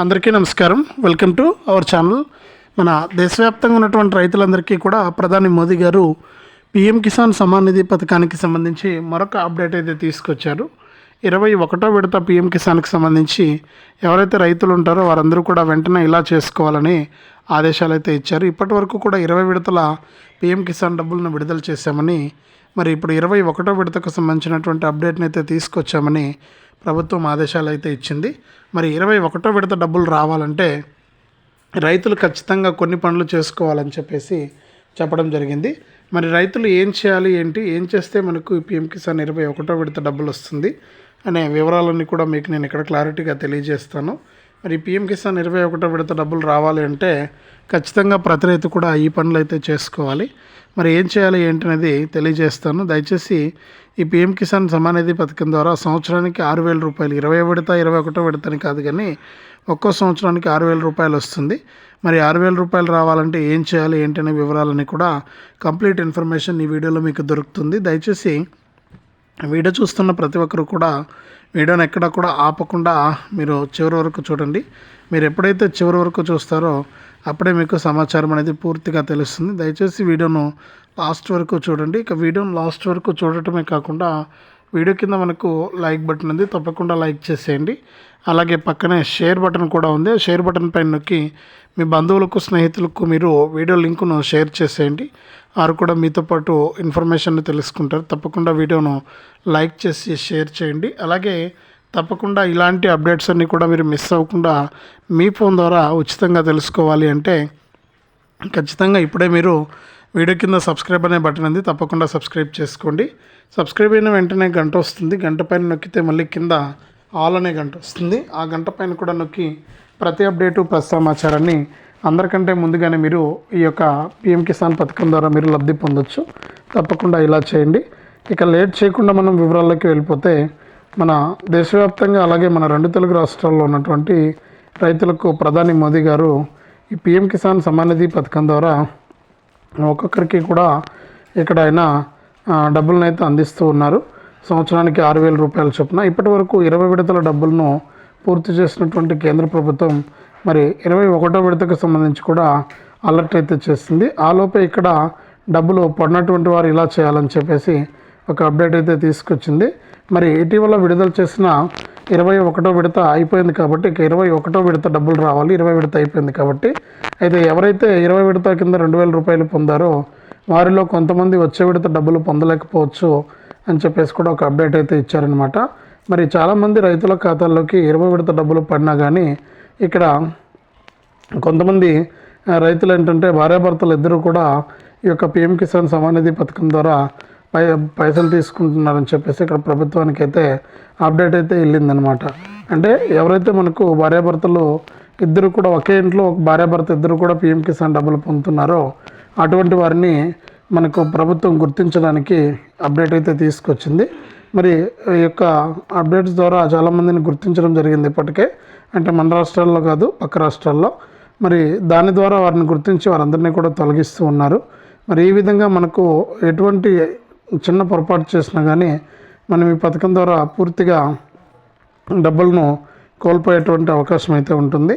అందరికీ నమస్కారం. Welcome to our channel మన దేశవ్యాప్తంగా ఉన్నటువంటి రైతులందరికీ కూడా ప్రధాని మోదీ గారు పిఎం కిసాన్ సమాన్ నిధి పథకానికి సంబంధించి మరొక అప్డేట్ అయితే తీసుకొచ్చారు. ఇరవై ఒకటో విడత పిఎం కిసాన్కి సంబంధించి ఎవరైతే రైతులు ఉంటారో వారందరూ కూడా వెంటనే ఇలా చేసుకోవాలని ఆదేశాలు అయితే ఇచ్చారు. ఇప్పటి వరకు కూడా ఇరవై విడతల పిఎం కిసాన్ డబ్బులను విడుదల చేశామని మరి ఇప్పుడు ఇరవై ఒకటో విడతకు సంబంధించినటువంటి అప్డేట్ని అయితే తీసుకొచ్చామని ప్రభుత్వం ఆదేశాలు అయితే ఇచ్చింది. మరి ఇరవై ఒకటో విడత డబ్బులు రావాలంటే రైతులు ఖచ్చితంగా కొన్ని పనులు చేసుకోవాలని చెప్పేసి చెప్పడం జరిగింది. మరి రైతులు ఏం చేయాలి ఏంటి ఏం చేస్తే మనకు పిఎం కిసాన్ ఇరవై ఒకటో విడత డబ్బులు వస్తుంది అనే వివరాలన్నీ కూడా మీకు నేను ఇక్కడ క్లారిటీగా తెలియజేస్తాను. మరి పిఎం కిసాన్ ఇరవై ఒకటో విడత డబ్బులు రావాలి అంటే ఖచ్చితంగా ప్రతి రైతు కూడా ఈ పనులు అయితే చేసుకోవాలి. మరి ఏం చేయాలి ఏంటనేది తెలియజేస్తాను. దయచేసి ఈ పిఎం కిసాన్ సమానిధి పథకం ద్వారా సంవత్సరానికి ఆరు వేల రూపాయలు ఇరవై విడత ఇరవై ఒకటో విడతని కాదు కానీ ఒక్కో సంవత్సరానికి ఆరు వేల రూపాయలు వస్తుంది. మరి ఆరు వేల రూపాయలు రావాలంటే ఏం చేయాలి ఏంటనే వివరాలని కూడా కంప్లీట్ ఇన్ఫర్మేషన్ ఈ వీడియోలో మీకు దొరుకుతుంది. దయచేసి వీడియో చూస్తున్న ప్రతి ఒక్కరు కూడా వీడియోని ఎక్కడ కూడా ఆపకుండా మీరు చివరి వరకు చూడండి. మీరు ఎప్పుడైతే చివరి వరకు చూస్తారో అప్పుడే మీకు సమాచారం అనేది పూర్తిగా తెలుస్తుంది. దయచేసి వీడియోను లాస్ట్ వరకు చూడండి. ఇక వీడియోను లాస్ట్ వరకు చూడటమే కాకుండా వీడియో కింద మనకు లైక్ బటన్ ఉంది. తప్పకుండా లైక్ చేసేయండి. అలాగే పక్కనే షేర్ బటన్ కూడా ఉంది. షేర్ బటన్ పైన నొక్కి మీ బంధువులకు స్నేహితులకు మీరు వీడియో లింకును షేర్ చేసేయండి. వారు కూడా మీతో పాటు ఇన్ఫర్మేషన్ తెలుసుకుంటారు. తప్పకుండా వీడియోను లైక్ చేసి షేర్ చేయండి. అలాగే తప్పకుండా ఇలాంటి అప్డేట్స్ అన్నీ కూడా మీరు మిస్ అవ్వకుండా మీ ఫోన్ ద్వారా ఉచితంగా తెలుసుకోవాలి అంటే ఖచ్చితంగా ఇప్పుడే మీరు వీడియో కింద సబ్స్క్రైబ్ అనే బటన్ ఉంది తప్పకుండా సబ్స్క్రైబ్ చేసుకోండి. సబ్స్క్రైబ్ అయిన వెంటనే గంట వస్తుంది గంట పైన నొక్కితే మళ్ళీ కింద ఆల్ అనే గంట వస్తుంది. ఆ గంట పైన కూడా నొక్కి ప్రతి అప్డేటు ప్రతి సమాచారాన్ని అందరికంటే ముందుగానే మీరు ఈ యొక్క పిఎం కిసాన్ పథకం ద్వారా మీరు లబ్ధి పొందొచ్చు. తప్పకుండా ఇలా చేయండి. ఇక లేట్ చేయకుండా మనం వివరాల్లోకి వెళ్ళిపోతే మన దేశవ్యాప్తంగా అలాగే మన రెండు తెలుగు రాష్ట్రాల్లో ఉన్నటువంటి రైతులకు ప్రధాని మోదీ గారు ఈ పిఎం కిసాన్ సమానిధి పథకం ద్వారా ఒక్కొక్కరికి కూడా ఇక్కడ డబ్బులను అయితే అందిస్తూ ఉన్నారు. సంవత్సరానికి ఆరు వేల రూపాయల చొప్పున. ఇప్పటి వరకు ఇరవై విడతల డబ్బులను పూర్తి చేసినటువంటి కేంద్ర ప్రభుత్వం మరి ఇరవై ఒకటో విడతకు సంబంధించి కూడా అలర్ట్ అయితే చేసింది. ఆ ఇక్కడ డబ్బులు పడినటువంటి వారు ఇలా చేయాలని చెప్పేసి ఒక అప్డేట్ అయితే తీసుకొచ్చింది. మరి ఇటీవల విడుదల చేసిన ఇరవై ఒకటో విడత అయిపోయింది కాబట్టి ఇక ఇరవై ఒకటో విడత డబ్బులు రావాలి. ఇరవై విడత అయిపోయింది కాబట్టి అయితే ఎవరైతే ఇరవై విడత కింద రెండు వేల రూపాయలు పొందారో వారిలో కొంతమంది వచ్చే విడత డబ్బులు పొందలేకపోవచ్చు అని చెప్పేసి కూడా ఒక అప్డేట్ అయితే ఇచ్చారనమాట మరి చాలామంది రైతుల ఖాతాల్లోకి ఇరవై విడత డబ్బులు పడినా కానీ ఇక్కడ కొంతమంది రైతులు ఏంటంటే భార్యాభర్తలు ఇద్దరు కూడా ఈ యొక్క పిఎం కిసాన్ సమానిధి పథకం ద్వారా పై పైసలు తీసుకుంటున్నారని చెప్పేసి ఇక్కడ ప్రభుత్వానికి అయితే అప్డేట్ అయితే వెళ్ళిందనమాట అంటే ఎవరైతే మనకు భార్యాభర్తలు ఇద్దరు కూడా ఒకే ఇంట్లో ఒక భార్యాభర్త ఇద్దరు కూడా పిఎం కిసాన్ డబ్బులు పొందుతున్నారో అటువంటి వారిని మనకు ప్రభుత్వం గుర్తించడానికి అప్డేట్ అయితే తీసుకొచ్చింది. మరి ఈ యొక్క అప్డేట్స్ ద్వారా చాలామందిని గుర్తించడం జరిగింది ఇప్పటికే. అంటే మన రాష్ట్రాల్లో కాదు పక్క రాష్ట్రాల్లో. మరి దాని ద్వారా వారిని గుర్తించి వారందరినీ కూడా తొలగిస్తూ ఉన్నారు. మరి ఈ విధంగా మనకు ఎటువంటి చిన్న పొరపాటు చేసినా కానీ మనం ఈ పథకం ద్వారా పూర్తిగా డబ్బులను కోల్పోయేటువంటి అవకాశం అయితే ఉంటుంది.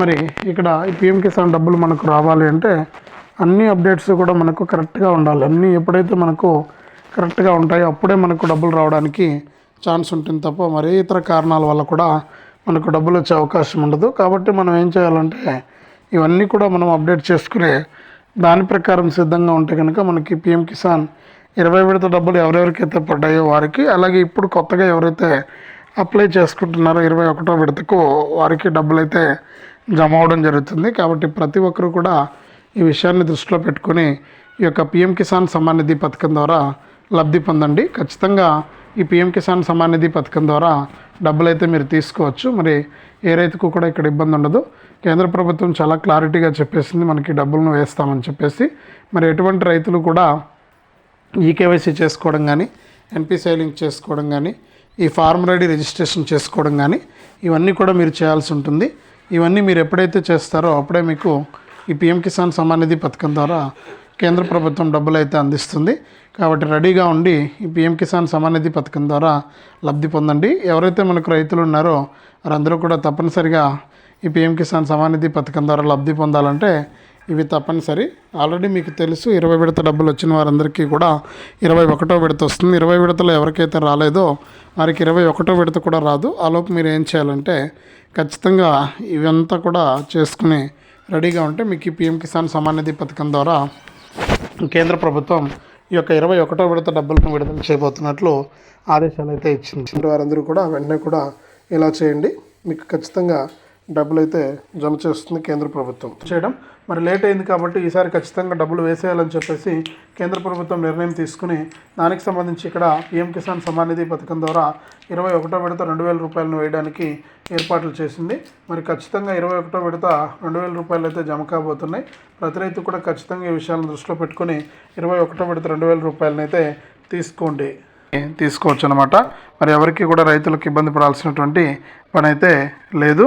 మరి ఇక్కడ ఈ పిఎం కిసాన్ డబ్బులు మనకు రావాలి అంటే అన్ని అప్డేట్స్ కూడా మనకు కరెక్ట్గా ఉండాలి. అన్నీ ఎప్పుడైతే మనకు కరెక్ట్గా ఉంటాయో అప్పుడే మనకు డబ్బులు రావడానికి ఛాన్స్ ఉంటుంది తప్ప మరే ఇతర కారణాల వల్ల కూడా మనకు డబ్బులు వచ్చే అవకాశం ఉండదు. కాబట్టి మనం ఏం చేయాలంటే ఇవన్నీ కూడా మనం అప్డేట్ చేసుకునే దాని ప్రకారం సిద్ధంగా ఉంటే కనుక మనకి పిఎం కిసాన్ ఇరవై విడత డబ్బులు ఎవరెవరికైతే పడ్డాయో వారికి అలాగే ఇప్పుడు కొత్తగా ఎవరైతే అప్లై చేసుకుంటున్నారో ఇరవై ఒకటో విడతకు వారికి డబ్బులు అయితే జమ అవడం జరుగుతుంది. కాబట్టి ప్రతి ఒక్కరూ కూడా ఈ విషయాన్ని దృష్టిలో పెట్టుకొని ఈ యొక్క పిఎం కిసాన్ సమ్మాన్ నిధి పథకం ద్వారా లబ్ధి పొందండి. ఖచ్చితంగా ఈ పిఎం కిసాన్ సమ్మాన్ నిధి పథకం ద్వారా డబ్బులు అయితే మీరు తీసుకోవచ్చు. మరి ఏ రైతుకు కూడా ఇక్కడ ఇబ్బంది ఉండదు. కేంద్ర ప్రభుత్వం చాలా క్లారిటీగా చెప్పేసింది మనకి డబ్బులను వేస్తామని చెప్పేసి. మరి ఎటువంటి రైతులు కూడా ఈకేవైసీ చేసుకోవడం కానీ ఎన్పిసిఐ లింక్ చేసుకోవడం కానీ ఈ ఫార్మ్ రెడీ రిజిస్ట్రేషన్ చేసుకోవడం కానీ ఇవన్నీ కూడా మీరు చేయాల్సి ఉంటుంది. ఇవన్నీ మీరు ఎప్పుడైతే చేస్తారో అప్పుడే మీకు ఈ పిఎం కిసాన్ సమ్మాన్ నిధి పథకం ద్వారా కేంద్ర ప్రభుత్వం డబ్బులు అయితే అందిస్తుంది. కాబట్టి రెడీగా ఉండి ఈ పిఎం కిసాన్ సమ్మాన్ నిధి పథకం ద్వారా లబ్ధి పొందండి. ఎవరైతే మనకు రైతులు ఉన్నారో వారందరూ కూడా తప్పనిసరిగా ఈ పిఎం కిసాన్ సమానిధి పథకం ద్వారా లబ్ధి పొందాలంటే ఇవి తప్పనిసరి. ఆల్రెడీ మీకు తెలుసు ఇరవై విడత డబ్బులు వచ్చిన వారందరికీ కూడా ఇరవై ఒకటో విడత వస్తుంది. ఇరవై విడతలో ఎవరికైతే రాలేదో వారికి ఇరవై ఒకటో విడత కూడా రాదు. ఆలోపు మీరు ఏం చేయాలంటే ఖచ్చితంగా ఇవంతా కూడా చేసుకుని రెడీగా ఉంటే మీకు ఈ పిఎం కిసాన్ సమానిధి పథకం ద్వారా కేంద్ర ప్రభుత్వం ఈ యొక్క ఇరవై ఒకటో విడత డబ్బులను విడుదల చేయబోతున్నట్లు ఆదేశాలు అయితే ఇచ్చింది. వారందరూ కూడా వెంటనే కూడా ఇలా చేయండి. మీకు ఖచ్చితంగా డబ్బులు అయితే జమ చేస్తుంది కేంద్ర ప్రభుత్వం. చేయడం. మరి లేట్ అయింది కాబట్టి ఈసారి ఖచ్చితంగా డబ్బులు వేసేయాలని చెప్పేసి కేంద్ర ప్రభుత్వం నిర్ణయం తీసుకుని దానికి సంబంధించి ఇక్కడ పీఎం కిసాన్ సమాన్ నిధి పథకం ద్వారా ఇరవై ఒకటో విడత రెండు వేల రూపాయలను వేయడానికి ఏర్పాట్లు చేసింది. మరి ఖచ్చితంగా ఇరవై ఒకటో విడత రెండు వేల రూపాయలు అయితే జమ కాబోతున్నాయి. ప్రతి రైతు కూడా ఖచ్చితంగా ఈ విషయాలను దృష్టిలో పెట్టుకొని ఇరవై ఒకటో విడత రెండు వేల రూపాయలను అయితే తీసుకోండి. తీసుకోవచ్చు అనమాట మరి ఎవరికి కూడా రైతులకు ఇబ్బంది పడాల్సినటువంటి పని అయితే లేదు.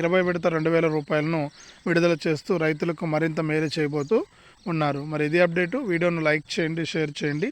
ఇరవై విడత రెండు వేల రూపాయలను విడుదల చేస్తూ రైతులకు మరింత మేలు చేయబోతూ ఉన్నారు. మరి ఇది అప్డేటు. వీడియోను లైక్ చేయండి షేర్ చేయండి.